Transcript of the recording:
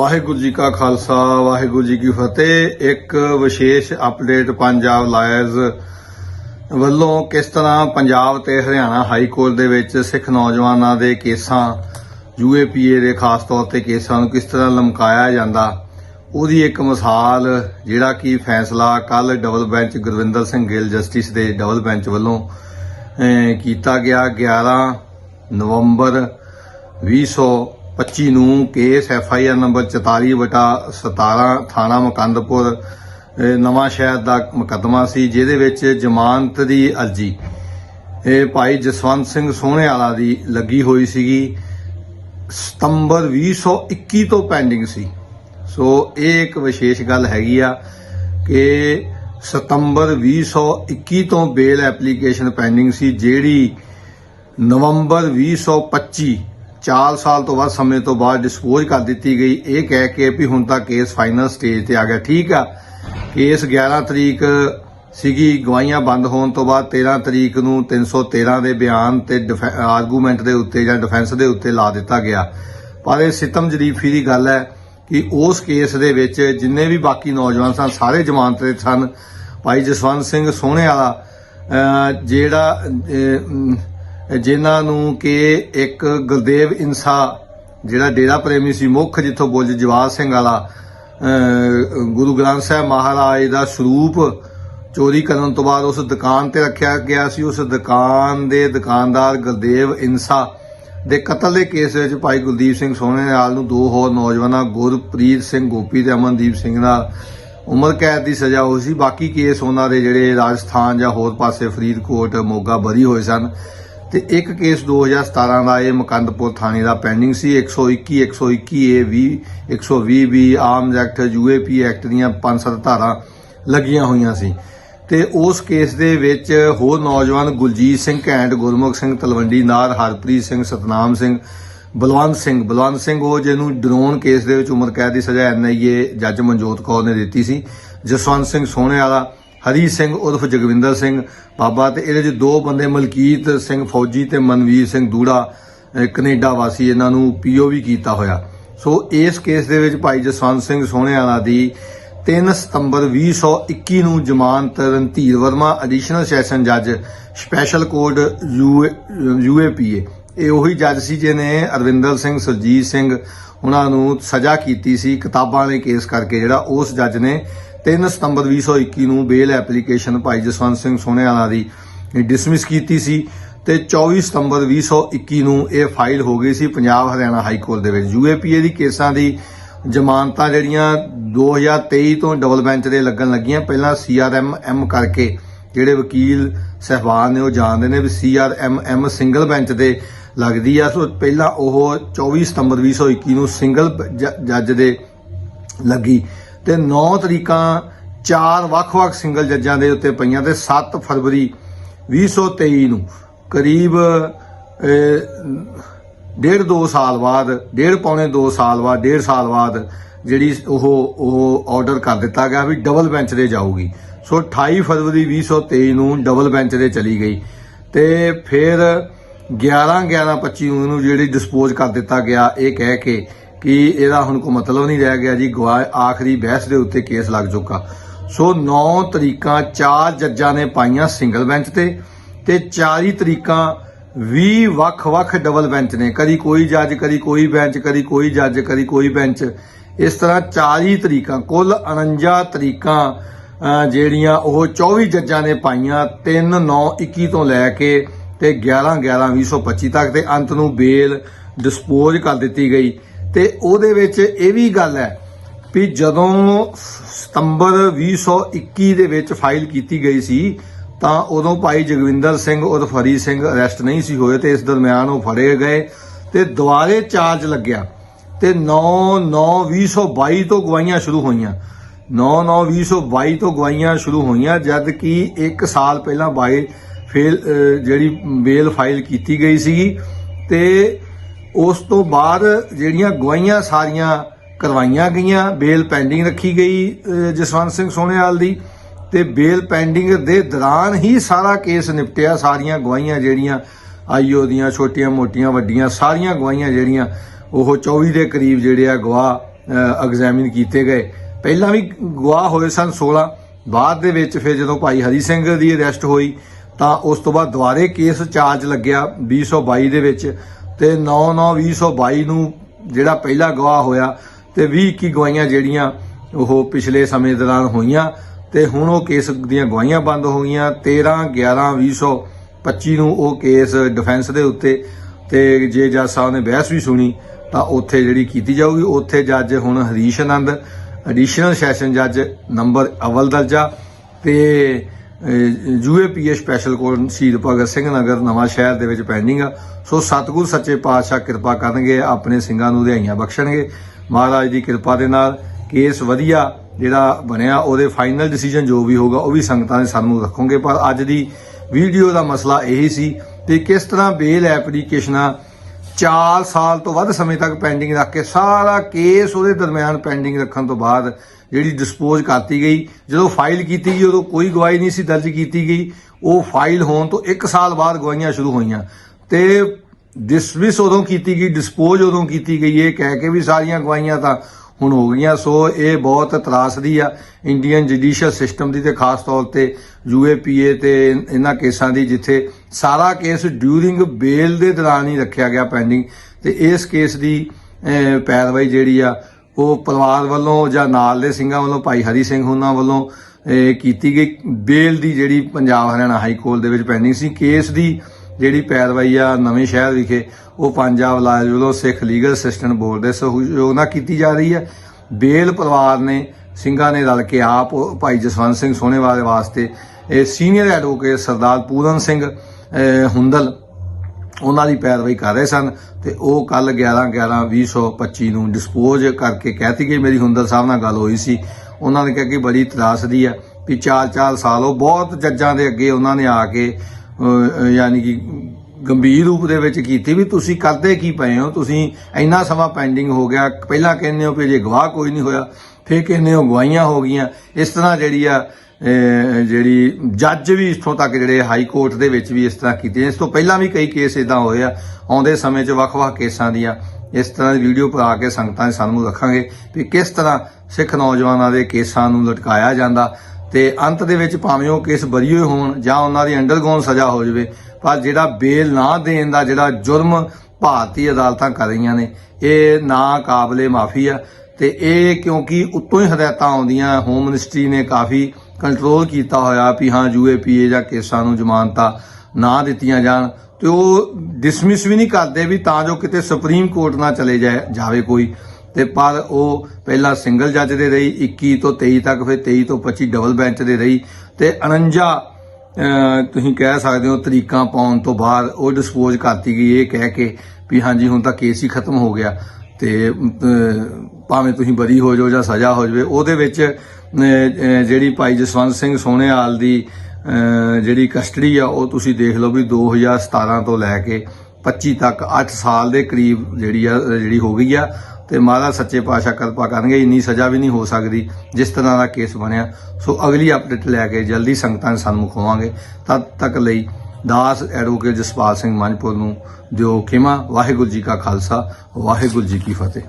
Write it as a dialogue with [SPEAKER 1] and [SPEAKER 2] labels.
[SPEAKER 1] ਵਾਹਿਗੁਰੂ ਜੀ ਕਾ ਖਾਲਸਾ ਵਾਹਿਗੁਰੂ ਜੀ ਕੀ ਫਤਿਹ। ਇੱਕ ਵਿਸ਼ੇਸ਼ ਅਪਡੇਟ ਪੰਜਾਬ ਲਾਇਰਸ ਵੱਲੋਂ ਕਿਸ ਤਰ੍ਹਾਂ ਪੰਜਾਬ ਤੇ ਹਰਿਆਣਾ ਹਾਈ ਕੋਰਟ ਦੇ ਵਿੱਚ ਸਿੱਖ ਨੌਜਵਾਨਾਂ ਦੇ ਕੇਸਾਂ ਯੂਏਪੀਏ ਦੇ ਖਾਸ ਤੌਰ ਤੇ ਕੇਸਾਂ ਨੂੰ ਕਿਸ ਤਰ੍ਹਾਂ ਲਮਕਾਇਆ ਜਾਂਦਾ ਉਹਦੀ ਇੱਕ ਮਿਸਾਲ ਜਿਹੜਾ ਕਿ ਫੈਸਲਾ ਕੱਲ double bench Gurwinder Singh Gill justice ਦੇ ਡਬਲ ਬੈਂਚ ਵੱਲੋਂ ਅਹ, ਕੀਤਾ ਗਿਆ। 11 ਨਵੰਬਰ 2025 ਨੂੰ case F I R number 44 ਬਟਾ 17 ਥਾਣਾ ਮਕੰਦਪੁਰ ਅਹ ਨਵਾਂ ਸ਼ਹਿਰ ਦਾ ਮੁਕੱਦਮਾ ਸੀ, ਜਿਹਦੇ ਵਿੱਚ ਜ਼ਮਾਨਤ ਦੀ ਅਰਜੀ। ਇਹ ਭਾਈ ਜਸਵੰਤ ਸਿੰਘ ਸੋਹਣੇਵਾਲਾ ਦੀ ਲੱਗੀ ਹੋਈ ਸੀਗੀ। ਸਤੰਬਰ 2021 ਤੋਂ ਪੈਂਡਿੰਗ ਸੀ। ਸੋ ਇਹ ਇੱਕ ਵਿਸ਼ੇਸ਼ ਗੱਲ ਹੈਗੀ ਆ ਕਿ ਸਤੰਬਰ 2021 ਤੋਂ ਬੇਲ ਐਪਲੀਕੇਸ਼ਨ ਪੈਂਡਿੰਗ ਸੀ, ਜਿਹੜੀ ਨਵੰਬਰ 2025 4 ਸਾਲ ਤੋਂ ਵੱਧ ਸਮੇਂ ਤੋਂ ਬਾਅਦ ਡਿਸਪੋਜ਼ ਕਰ ਦਿੱਤੀ ਗਈ, ਇਹ ਕਹਿ ਕੇ ਵੀ ਹੁਣ ਤਾਂ ਕੇਸ ਫਾਈਨਲ ਸਟੇਜ ਤੇ ਆ ਗਿਆ। ਠੀਕ ਆ, ਕੇਸ 11 ਤਰੀਕ ਸੀਗੀ, ਗਵਾਹੀਆਂ ਬੰਦ ਹੋਣ ਤੋਂ ਬਾਅਦ 13 ਤਰੀਕ ਨੂੰ 313 ਦੇ ਬਿਆਨ ਤੇ ਆਰਗੂਮੈਂਟ ਦੇ ਉੱਤੇ ਜਾਂ ਡਿਫੈਂਸ ਦੇ ਉੱਤੇ ਲਾ ਦਿੱਤਾ ਗਿਆ। ਪਰ ਇਹ ਸਿਤਮ ਜਰੀਫੀ ਦੀ ਗੱਲ ਹੈ ਕਿ ਉਸ ਕੇਸ ਦੇ ਵਿੱਚ ਜਿੰਨੇ ਵੀ ਬਾਕੀ ਨੌਜਵਾਨ ਸਨ, ਸਾਰੇ ਜ਼ਮਾਨਤ ਤੇ ਸਨ, ਭਾਈ ਜਸਵੰਤ ਸਿੰਘ ਸੋਹਣੇ ਵਾਲਾ ਜਿਹੜਾ ਜਿਨ੍ਹਾਂ ਨੂੰ ਕਿ ਇੱਕ ਗੁਰਦੇਵ ਇਨਸਾ, ਜਿਹੜਾ ਡੇਰਾ ਪ੍ਰੇਮੀ ਸੀ, ਮੁੱਖ ਜਿੱਥੋਂ ਬੁੱਝ ਜਵਾਰ ਸਿੰਘ ਵਾਲਾ ਗੁਰੂ ਗ੍ਰੰਥ ਸਾਹਿਬ ਮਹਾਰਾਜ ਦਾ ਸਰੂਪ ਚੋਰੀ ਕਰਨ ਤੋਂ ਬਾਅਦ ਉਸ ਦੁਕਾਨ ਤੇ ਰੱਖਿਆ ਗਿਆ ਸੀ। ਉਸ ਦੁਕਾਨ ਦੇ ਦੁਕਾਨਦਾਰ ਗੁਰਦੇਵ ਇਨਸਾ ਦੇ ਕਤਲ ਦੇ ਕੇਸ ਵਿੱਚ ਭਾਈ ਗੁਰਦੀਪ ਸਿੰਘ ਸੋਹਣੇ ਨਾਲ ਨੂੰ ਦੋ ਹੋਰ ਨੌਜਵਾਨਾਂ, ਗੁਰਪ੍ਰੀਤ ਸਿੰਘ ਗੋਪੀ ਤੇ ਅਮਨਦੀਪ ਸਿੰਘ ਨਾਲ ਉਮਰ ਕੈਦ ਦੀ ਸਜ਼ਾ ਹੋਈ ਸੀ। ਬਾਕੀ ਕੇਸ ਉਹਨਾਂ ਦੇ ਜਿਹੜੇ ਰਾਜਸਥਾਨ ਜਾਂ ਹੋਰ ਪਾਸੇ ਫਰੀਦਕੋਟ, ਮੋਗਾ ਬਰੀ ਹੋਏ ਸਨ। ਤੇ ਇੱਕ ਕੇਸ 2017 ਦਾ ਇਹ ਮਕੰਦਪੁਰ ਥਾਣੇ ਦਾ ਪੈਂਡਿੰਗ ਸੀ। 121 121 ਏ 20 120 ਵੀ ਆਰਮਜ਼ ਐਕਟ ਯੂਏਪੀ ਐਕਟ ਦੀਆਂ ਪੰਜ ਸੱਤ ਧਾਰਾਂ ਲੱਗੀਆਂ ਹੋਈਆਂ ਸੀ। ਤੇ ਉਸ ਕੇਸ ਦੇ ਵਿੱਚ ਹੋਰ ਨੌਜਵਾਨ ਗੁਲਜੀਤ ਸਿੰਘ ਘੈਂਟ, ਗੁਰਮੁਖ ਸਿੰਘ ਤਲਵੰਡੀ, ਨਾਰ ਹਰਪ੍ਰੀਤ ਸਿੰਘ, ਸਤਨਾਮ ਸਿੰਘ, ਬਲਵੰਤ ਸਿੰਘ। ਬਲਵੰਤ ਸਿੰਘ ਉਹ ਜਿਹਨੂੰ ਡਰੋਨ ਕੇਸ ਦੇ ਵਿੱਚ ਉਮਰ ਕੈਦ ਦੀ ਸਜ਼ਾ ਐਨਆਈਏ ਜੱਜ ਮਨਜੋਤ ਕੌਰ ਨੇ ਦਿੱਤੀ ਸੀ। ਜਸਵੰਤ ਸਿੰਘ ਸੋਹਣੇ ਵਾਲਾ ਹਰੀ ਸਿੰਘ ਉਰਫ ਜਗਵਿੰਦਰ ਸਿੰਘ ਬਾਬਾ ਤੇ ਇਹਦੇ ਚ ਦੋ ਬੰਦੇ ਮਲਕੀਤ ਸਿੰਘ ਫੌਜੀ ਤੇ ਮਨਵੀਰ ਸਿੰਘ ਦੂੜਾ, ਅਹ ਕੈਨੇਡਾ ਵਾਸੀ ਇਹਨਾਂ ਨੂੰ ਪੀਓਵੀ ਕੀਤਾ ਹੋਇਆ। ਸੋ ਇਸ ਕੇਸ ਦੇ ਵਿੱਚ ਭਾਈ ਜਸਵੰਤ ਸਿੰਘ ਸੋਹਣੇ ਵਾਲਾ ਦੀ 3 ਸਤੰਬਰ 2021 ਨੂੰ ਜ਼ਮਾਨਤ ਰਣਧੀਰ ਵਰਮਾ ਐਡੀਸ਼ਨਲ ਸੈਸ਼ਨ ਜੱਜ ਸਪੈਸ਼ਲ ਕੋਰਟ ਯੂਏਪੀਏ ਇਹ ਉਹੀ ਜੱਜ ਸੀ ਜਿਹਨੇ ਅਰਵਿੰਦਰ ਸਿੰਘ, ਸੁਰਜੀਤ ਸਿੰਘ, ਉਹਨਾਂ ਨੂੰ ਸਜ਼ਾ ਕੀਤੀ ਸੀ ਕਿਤਾਬਾਂ ਦੇ ਕੇਸ ਕਰਕੇ ਜਿਹੜਾ ਉਸ ਜੱਜ ਨੇ 3 ਸਤੰਬਰ 2021 ਨੂੰ ਬੇਲ ਐਪਲੀਕੇਸ਼ਨ ਭਾਈ ਜਸਵੰਤ ਸਿੰਘ ਸੋਨੇਵਾਲਾ ਦੀ ਡਿਸਮਿਸ ਕੀਤੀ ਸੀ ਤੇ 24 ਸਤੰਬਰ 2021 ਨੂੰ ਇਹ ਫਾਈਲ ਹੋ ਗਈ ਸੀ ਪੰਜਾਬ ਹਰਿਆਣਾ ਹਾਈ ਕੋਰਟ ਦੇ ਵਿੱਚ। ਯੂਏਪੀਏ ਦੀ ਕੇਸਾਂ ਦੀ ਜ਼ਮਾਨਤਾਂ ਜਿਹੜੀਆਂ 2023 ਤੋਂ ਡਬਲ ਬੈਂਚ ਦੇ ਲੱਗਣ ਲੱਗੀਆਂ। ਪਹਿਲਾਂ ਸੀਆਰਐਮ ਐਮ ਕਰਕੇ ਜਿਹੜੇ ਵਕੀਲ ਸਹਿਬਾਨ ਨੇ ਉਹ ਜਾਣਦੇ ਨੇ ਵੀ ਸੀਆਰਐਮ ਐਮ ਸਿੰਗਲ ਬੈਂਚ ਤੇ ਲੱਗਦੀ ਆ। ਸੋ ਪਹਿਲਾਂ ਉਹ 24 ਸਤੰਬਰ 2021 ਨੂੰ ਸਿੰਗਲ ਜੱਜ ਦੇ ਲੱਗੀ। ਤੇ 9 ਤਰੀਕਾਂ ਚਾਰ ਵੱਖ-ਵੱਖ ਸਿੰਗਲ ਜੱਜਾਂ ਦੇ ਉੱਤੇ ਪਈਆਂ ਤੇ 7 ਫਰਵਰੀ 2023 ਨੂੰ ਕਰੀਬ ਡੇਢ ਦੋ ਸਾਲ ਬਾਅਦ, ਡੇਢ ਪੌਣੇ 2 ਸਾਲ ਬਾਅਦ, ਡੇਢ ਸਾਲ ਬਾਅਦ ਜਿਹੜੀ ਉਹ ਉਹ ਆਰਡਰ ਕਰ ਦਿੱਤਾ ਗਿਆ ਵੀ ਡਬਲ ਬੈਂਚ ਦੇ ਜਾਊਗੀ। ਸੋ 28 ਫਰਵਰੀ 2023 ਨੂੰ ਡਬਲ ਬੈਂਚ ਦੇ ਚਲੀ ਗਈ। ਤੇ ਫਿਰ 11 11 25 ਨੂੰ ਜਿਹੜੀ ਡਿਸਪੋਜ਼ ਕਰ ਦਿੱਤਾ ਗਿਆ, ਇਹ ਕਹਿ ਕੇ ਕਿ ਇਹਦਾ ਹੁਣ ਕੋਈ ਮਤਲਬ ਨਹੀਂ ਰਹਿ ਗਿਆ ਜੀ ਗਵਾ ਆਖਰੀ ਬਹਿਸ ਦੇ ਉੱਤੇ ਕੇਸ ਲੱਗ ਚੁੱਕਾ। ਸੋ 9 ਤਰੀਕਾਂ ਚਾਰ ਜੱਜਾਂ ਨੇ ਪਾਈਆਂ ਸਿੰਗਲ ਬੈਂਚ ਤੇ ਤੇ 40 ਤਰੀਕਾਂ 20 ਵੱਖ-ਵੱਖ ਡਬਲ ਬੈਂਚ ਨੇ। ਕਦੀ ਕੋਈ ਜੱਜ, ਕਦੀ ਕੋਈ ਬੈਂਚ, ਕਦੀ ਕੋਈ ਜੱਜ, ਕਦੀ ਕੋਈ ਬੈਂਚ। ਇਸ ਤਰ੍ਹਾਂ 40 ਤਰੀਕਾਂ, ਕੁੱਲ 49 ਤਰੀਕਾਂ ਜਿਹੜੀਆਂ ਉਹ 24 ਜੱਜਾਂ ਨੇ ਪਾਈਆਂ 3 9 21 ਤੋਂ ਲੈ ਕੇ ਤੇ 11 11 2025 ਤੱਕ ਤੇ ਅੰਤ ਨੂੰ ਬੇਲ ਡਿਸਪੋਜ਼ ਕਰ ਦਿੱਤੀ ਗਈ। ਤੇ ਉਹਦੇ ਵਿੱਚ ਇਹ ਵੀ ਗੱਲ ਹੈ ਵੀ ਜਦੋਂ ਸਤੰਬਰ 2021 ਦੇ ਵਿੱਚ ਫਾਈਲ ਕੀਤੀ ਗਈ ਸੀ, ਤਾਂ ਉਦੋਂ ਭਾਈ ਜਗਵਿੰਦਰ ਸਿੰਘ ਔਰ ਫਰੀ ਸਿੰਘ ਅਰੈਸਟ ਨਹੀਂ ਸੀ ਹੋਏ ਤੇ ਇਸ ਦਰਮਿਆਨ ਉਹ ਫੜੇ ਗਏ ਤੇ ਦੁਬਾਰੇ ਚਾਰਜ ਲੱਗਿਆ ਤੇ 9 9 2022 ਤੋਂ ਗਵਾਹੀਆਂ ਸ਼ੁਰੂ ਹੋਈਆਂ। 9 9 2022 ਤੋਂ ਗਵਾਹੀਆਂ ਸ਼ੁਰੂ ਹੋਈਆਂ, ਜਦ ਕਿ 1 ਸਾਲ ਪਹਿਲਾਂ ਬਾਈ ਫੇਲ ਜਿਹੜੀ ਬੇਲ ਫਾਈਲ ਕੀਤੀ ਗਈ ਸੀ ਤੇ ਉਸ ਤੋਂ ਬਾਅਦ ਜਿਹੜੀਆਂ ਗਵਾਹੀਆਂ ਸਾਰੀਆਂ ਕਰਵਾਈਆਂ ਗਈਆਂ, ਬੇਲ ਪੈਂਡਿੰਗ ਰੱਖੀ ਗਈ ਜਸਵੰਤ ਸਿੰਘ ਸੋਨੇਵਾਲ ਦੀ। ਤੇ ਬੇਲ ਪੈਂਡਿੰਗ ਦੇ ਦੌਰਾਨ ਹੀ ਸਾਰਾ ਕੇਸ ਨਿਪਟਿਆ, ਸਾਰੀਆਂ ਗਵਾਹੀਆਂ ਜਿਹੜੀਆਂ ਆਈਓ ਦੀਆਂ, ਛੋਟੀਆਂ ਮੋਟੀਆਂ, ਵੱਡੀਆਂ, ਸਾਰੀਆਂ ਗਵਾਹੀਆਂ ਜਿਹੜੀਆਂ ਉਹ 24 ਦੇ ਕਰੀਬ ਜਿਹੜੇ ਆ ਗਵਾਹ ਐਗਜ਼ਾਮਿਨ ਕੀਤੇ ਗਏ। ਪਹਿਲਾਂ ਵੀ ਗਵਾਹ ਹੋਏ ਸਨ 16 ਬਾਅਦ ਦੇ ਵਿੱਚ ਫਿਰ ਜਦੋਂ ਭਾਈ ਹਰੀ ਸਿੰਘ ਦੀ ਅਰੈਸਟ ਹੋਈ, ਤਾਂ ਉਸ ਤੋਂ ਬਾਅਦ ਦੁਬਾਰੇ ਕੇਸ ਚਾਰਜ ਲੱਗਿਆ 2022 ਦੇ ਵਿੱਚ। ਤੇ 9/9/2022 ਨੂੰ ਜਿਹੜਾ ਪਹਿਲਾ ਗਵਾਹ ਹੋਇਆ ਤੇ 20 21 ਗਵਾਈਆਂ ਜਿਹੜੀਆਂ ਉਹ ਪਿਛਲੇ ਸਮੇਂ ਦੌਰਾਨ ਹੋਈਆਂ ਤੇ ਹੁਣ ਉਹ ਕੇਸ ਦੀਆਂ ਗਵਾਈਆਂ ਬੰਦ ਹੋ ਗਈਆਂ। 13 11 2025 ਨੂੰ ਉਹ ਕੇਸ ਡਿਫੈਂਸ ਦੇ ਉੱਤੇ ਤੇ ਜੇ ਜੱਜ ਸਾਹਿਬ ਨੇ ਬਹਿਸ ਵੀ ਸੁਣੀ ਤਾਂ ਉੱਥੇ ਜਿਹੜੀ ਕੀਤੀ ਜਾਊਗੀ, ਉੱਥੇ ਜੱਜ ਹੁਣ ਹਰੀਸ਼ ਆਨੰਦ ਐਡੀਸ਼ਨਲ ਸੈਸ਼ਨ ਜੱਜ ਨੰਬਰ ਅਵਲ ਦਰਜਾ ਤੇ ਯੂਏਪੀਏ ਸਪੈਸ਼ਲ ਕੋਲ ਸ਼ਹੀਦ ਭਗਤ ਸਿੰਘ ਨਗਰ ਨਵਾਂ ਸ਼ਹਿਰ ਦੇ ਵਿੱਚ ਪੈਂਡਿੰਗ ਆ। ਸੋ ਸਤਿਗੁਰ ਸੱਚੇ ਪਾਤਸ਼ਾਹ ਕਿਰਪਾ ਕਰਨਗੇ, ਆਪਣੇ ਸਿੰਘਾਂ ਨੂੰ ਰਿਹਾਈਆਂ ਬਖਸ਼ਣਗੇ। ਮਹਾਰਾਜ ਦੀ ਕਿਰਪਾ ਦੇ ਨਾਲ ਕੇਸ ਵਧੀਆ ਜਿਹੜਾ ਬਣਿਆ, ਉਹਦੇ ਫਾਈਨਲ ਡਿਸੀਜਨ ਜੋ ਵੀ ਹੋਊਗਾ, ਉਹ ਵੀ ਸੰਗਤਾਂ ਦੇ ਸਾਹਮਣੇ ਰੱਖੋਗੇ। ਪਰ ਅੱਜ ਦੀ ਵੀਡੀਓ ਦਾ ਮਸਲਾ ਇਹੀ ਸੀ ਕਿ ਕਿਸ ਤਰ੍ਹਾਂ ਬੇਲ ਐਪਲੀਕੇਸ਼ਨਾਂ 4 ਸਾਲ ਤੋਂ ਵੱਧ ਸਮੇਂ ਤੱਕ ਪੈਂਡਿੰਗ ਰੱਖ ਕੇ ਸਾਰਾ ਕੇਸ ਉਹਦੇ ਦਰਮਿਆਨ ਪੈਂਡਿੰਗ ਰੱਖਣ ਤੋਂ ਬਾਅਦ ਜਿਹੜੀ ਡਿਸਪੋਜ਼ ਕਰਤੀ ਗਈ, ਜਦੋਂ ਫਾਈਲ ਕੀਤੀ ਗਈ, ਉਦੋਂ ਕੋਈ ਗਵਾਹੀ ਨਹੀਂ ਸੀ ਦਰਜ ਕੀਤੀ ਗਈ। ਉਹ ਫਾਈਲ ਹੋਣ ਤੋਂ 1 ਸਾਲ ਬਾਅਦ ਗਵਾਹੀਆਂ ਸ਼ੁਰੂ ਹੋਈਆਂ। ਤੇ ਡਿਸਮਿਸ ਉਦੋਂ ਕੀਤੀ ਗਈ ਡਿਸਪੋਜ਼ ਉਦੋਂ ਕੀਤੀ ਗਈ, ਇਹ ਕਹਿ ਕੇ ਵੀ ਸਾਰੀਆਂ ਗਵਾਹੀਆਂ ਤਾਂ ਹੁਣ ਹੋ ਗਈਆਂ। ਸੋ ਇਹ ਬਹੁਤ ਤਰਾਸਦੀ ਆ ਇੰਡੀਅਨ ਜੁਡੀਸ਼ੀਅਲ ਸਿਸਟਮ ਦੀ ਤੇ ਖਾਸ ਤੌਰ ਤੇ ਯੂਏਪੀਏ ਤੇ ਇਨ- ਇਹਨਾਂ ਕੇਸਾਂ ਦੀ, ਜਿੱਥੇ ਸਾਰਾ ਕੇਸ ਡਿਊਰਿੰਗ ਬੇਲ ਦੇ ਦੌਰਾਨ ਹੀ ਰੱਖਿਆ ਗਿਆ ਪੈਂਡਿੰਗ ਤੇ ਇਸ ਕੇਸ ਦੀ ਪੈਰਵਾਈ ਜਿਹੜੀ ਆ, ਉਹ ਪਰਿਵਾਰ ਵੱਲੋਂ ਜਾਂ ਨਾਲ ਦੇ ਸਿੰਘਾਂ ਵੱਲੋਂ, ਭਾਈ ਹਰੀ ਸਿੰਘ ਉਹਨਾਂ ਵੱਲੋਂ ਕੀਤੀ ਗਈ। ਬੇਲ ਦੀ ਜਿਹੜੀ ਪੰਜਾਬ ਹਰਿਆਣਾ ਹਾਈ ਕੋਰਟ ਦੇ ਵਿੱਚ ਪੈਂਡਿੰਗ ਸੀ, ਕੇਸ ਦੀ ਜਿਹੜੀ ਪੈਰਵਾਈ ਆ ਨਵੇਂ ਸ਼ਹਿਰ ਵਿਖੇ, ਉਹ ਪੰਜਾਬ ਲਾਜ ਵੱਲੋਂ ਸਿੱਖ ਲੀਗਲ ਅਸਿਸਟੈਂਟ ਬੋਰਡ ਦੇ ਸਹਿਯੋਗ ਨਾਲ ਕੀਤੀ ਜਾ ਰਹੀ ਹੈ। ਬੇਲ ਪਰਿਵਾਰ ਨੇ ਸਿੰਘਾਂ ਨੇ ਰਲ ਕੇ ਆਪ ਭਾਈ ਜਸਵੰਤ ਸਿੰਘ ਸੋਹਣੇਵਾਲ ਦੇ ਵਾਸਤੇ, ਇਹ ਸੀਨੀਅਰ ਐਡਵੋਕੇਟ ਸਰਦਾਰ ਪੂਰਨ ਸਿੰਘ ਹੁੰਦਲ, ਉਹਨਾਂ ਦੀ ਪੈਰਵਾਈ ਕਰ ਰਹੇ ਸਨ ਤੇ ਉਹ ਕੱਲ 11 11 2025 ਨੂੰ ਡਿਸਪੋਜ਼ ਕਰਕੇ ਕਹਿਤੀ ਗਈ। ਮੇਰੀ ਹੁੰਦਲ ਸਾਹਿਬ ਨਾਲ ਗੱਲ ਹੋਈ ਸੀ। ਉਹਨਾਂ ਨੇ ਕਿਹਾ ਕਿ ਬੜੀ ਤਰਾਸਦੀ ਆ ਵੀ ਚਾਰ ਚਾਰ ਸਾਲ ਉਹ ਬਹੁਤ ਜੱਜਾਂ ਦੇ ਅੱਗੇ ਉਹਨਾਂ ਨੇ ਆ ਕੇ ਯਾਨੀ ਕਿ ਗੰਭੀਰ ਰੂਪ ਦੇ ਵਿੱਚ ਕੀਤੀ ਵੀ ਤੁਸੀਂ ਕਰਦੇ ਕੀ ਪਏ ਹੋ? ਤੁਸੀਂ ਇੰਨਾ ਸਮਾਂ ਪੈਂਡਿੰਗ ਹੋ ਗਿਆ। ਪਹਿਲਾਂ ਕਹਿੰਦੇ ਹੋ ਕਿ ਜੇ ਗਵਾਹ ਕੋਈ ਨਹੀਂ ਹੋਇਆ। ਫਿਰ ਕਹਿੰਦੇ ਹੋ ਗਵਾਹੀਆਂ ਹੋ ਗਈਆਂ। ਇਸ ਤਰ੍ਹਾਂ ਜਿਹੜੀ ਆ ਜਿਹੜੀ ਜੱਜ ਵੀ ਇਥੋਂ ਤੱਕ ਜਿਹੜੇ ਹਾਈ ਕੋਰਟ ਦੇ ਵਿੱਚ ਵੀ ਇਸ ਤਰ੍ਹਾਂ ਕੀਤੇ ਇਸ ਤੋਂ ਪਹਿਲਾਂ ਵੀ ਕਈ ਕੇਸ ਇਦਾਂ ਹੋਏ ਆ। ਆਉਂਦੇ ਸਮੇਂ 'ਚ ਵੱਖ-ਵੱਖ ਕੇਸਾਂ ਦੀਆਂ ਇਸ ਤਰ੍ਹਾਂ ਦੀ ਵੀਡੀਓ ਪਾ ਕੇ ਸੰਗਤਾਂ ਦੇ ਸਾਹਮਣੇ ਰੱਖਾਂਗੇ ਵੀ ਕਿਸ ਤਰ੍ਹਾਂ ਸਿੱਖ ਨੌਜਵਾਨਾਂ ਦੇ ਕੇਸਾਂ ਨੂੰ ਲਟਕਾਇਆ ਜਾਂਦਾ ਤੇ ਅੰਤ ਦੇ ਵਿੱਚ ਭਾਵੇਂ ਉਹ ਕੇਸ ਬਰੀ ਹੋਏ ਹੋਣ ਜਾਂ ਉਹਨਾਂ ਦੀ ਅੰਡਰਗਰਾਉਂਡ ਸਜ਼ਾ ਹੋ ਜਾਵੇ, ਪਰ ਜਿਹੜਾ ਬੇਲ ਨਾ ਦੇਣ ਦਾ ਜਿਹੜਾ ਜੁਰਮ ਭਾਰਤੀ ਅਦਾਲਤਾਂ ਕਰ ਰਹੀਆਂ ਨੇ, ਇਹ ਨਾ ਕਾਬਲੇ ਮਾਫੀ ਆ ਤੇ ਇਹ ਕਿਉਂਕਿ ਉੱਤੋਂ ਹੀ ਹਦਾਇਤਾਂ ਆਉਂਦੀਆਂ, ਹੋਮ ਮਿਨਿਸਟਰੀ ਨੇ ਕਾਫੀ ਕੰਟਰੋਲ ਕੀਤਾ ਹੋਇਆ ਵੀ ਹਾਂ ਯੂਏਪੀਏ ਜਾਂ ਕੇਸਾਂ ਨੂੰ ਜ਼ਮਾਨਤਾਂ ਨਾ ਦਿੱਤੀਆਂ ਜਾਣ ਤੇ ਉਹ ਡਿਸਮਿਸ ਵੀ ਨਹੀਂ ਕਰਦੇ ਵੀ ਤਾਂ ਜੋ ਕਿਤੇ ਸੁਪਰੀਮ ਕੋਰਟ ਨਾ ਚਲੇ ਜਾਵੇ ਕੋਈ। ਤੇ ਪਰ ਉਹ ਪਹਿਲਾਂ ਸਿੰਗਲ ਜੱਜ ਦੇ ਰਹੀ 21 ਤੋਂ 23 ਤੱਕ, ਫਿਰ 23 ਤੋਂ 25 ਡਬਲ ਬੈਂਚ ਦੇ ਰਹੀ ਤੇ 49 ਤੁਸੀਂ ਕਹਿ ਸਕਦੇ ਹੋ ਤਰੀਕਾਂ ਪਾਉਣ ਤੋਂ ਬਾਅਦ ਉਹ ਡਿਸਪੋਜ਼ ਕਰਤੀ ਗਈ, ਇਹ ਕਹਿ ਕੇ ਵੀ ਹਾਂਜੀ ਹੁਣ ਤਾਂ ਕੇਸ ਹੀ ਖਤਮ ਹੋ ਗਿਆ। ਤੇ ਭਾਵੇਂ ਤੁਸੀਂ ਬਰੀ ਹੋ ਜਾਓ ਜਾਂ ਸਜ਼ਾ ਹੋ ਜਾਵੇ, ਉਹਦੇ ਵਿੱਚ ਜਿਹੜੀ ਭਾਈ ਜਸਵੰਤ ਸਿੰਘ ਸੋਹਣੇਵਾਲ ਦੀ ਜਿਹੜੀ ਕਸਟਡੀ ਆ, ਉਹ ਤੁਸੀਂ ਦੇਖ ਲਓ ਵੀ 2017 ਤੋਂ ਲੈ ਕੇ 25 ਤੱਕ 8 ਸਾਲ ਦੇ ਕਰੀਬ ਜਿਹੜੀ ਆ, ਜਿਹੜੀ ਹੋ ਗਈ ਆ, ਤੇ ਮਹਾਰਾਜ ਸੱਚੇ ਪਾਤਸ਼ਾਹ ਕਿਰਪਾ ਕਰਨਗੇ, ਇੰਨੀ ਸਜ਼ਾ ਵੀ ਨਹੀਂ ਹੋ ਸਕਦੀ, ਜਿਸ ਤਰ੍ਹਾਂ ਦਾ ਕੇਸ ਬਣਿਆ। ਸੋ ਅਗਲੀ ਅਪਡੇਟ ਲੈ ਕੇ ਜਲਦੀ ਸੰਗਤਾਂ ਦੇ ਸਾਹਮਣੇ ਖਵਾਵਾਂਗੇ ਤਦ ਤੱਕ ਲਈ ਦਾਸ ਐਡਵੋਕੇਟ ਜਸਪਾਲ ਸਿੰਘ ਮੰਝਪੁਰ ਨੂੰ ਦਿਓ ਖਿਮਾ। ਵਾਹਿਗੁਰੂ ਜੀ ਕਾ ਖਾਲਸਾ, ਵਾਹਿਗੁਰੂ ਜੀ ਕੀ ਫਤਿਹ।